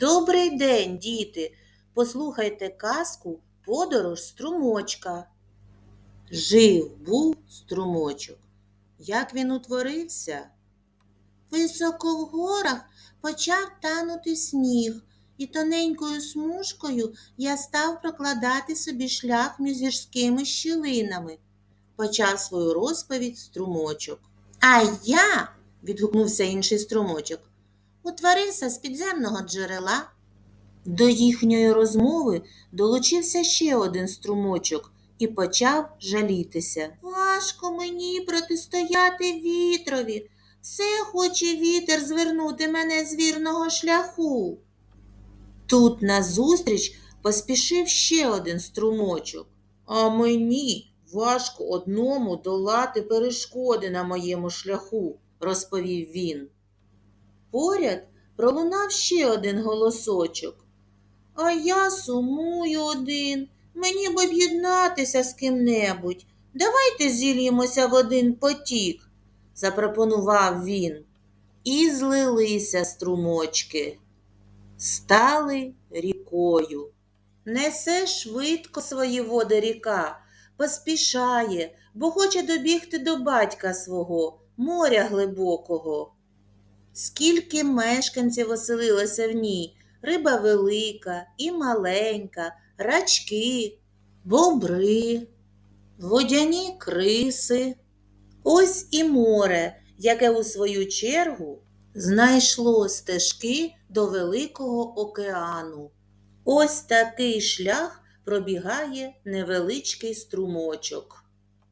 Добрий день, діти! Послухайте казку Подорож струмочка. Жив був струмочок. Як він утворився? Високо в горах почав танути сніг, і тоненькою смужкою я став прокладати собі шлях між гірськими щілинами. Почав свою розповідь струмочок. А я, відгукнувся інший струмочок, утворився з підземного джерела. До їхньої розмови долучився ще один струмочок і почав жалітися. Важко мені протистояти вітрові. Все хоче вітер звернути мене з вірного шляху. Тут назустріч поспішив ще один струмочок. А мені важко одному долати перешкоди на моєму шляху, розповів він. Поряд пролунав ще один голосочок. А я сумую один. Мені б об'єднатися з ким-небудь. Давайте зільємося в один потік, запропонував він. І злилися струмочки, стали рікою. Несе швидко свої води ріка, поспішає, бо хоче добігти до батька свого, моря глибокого. Скільки мешканців оселилося в ній, риба велика і маленька, рачки, бобри, водяні криси. Ось і море, яке у свою чергу знайшло стежки до Великого океану. Ось такий шлях пробігає невеличкий струмочок.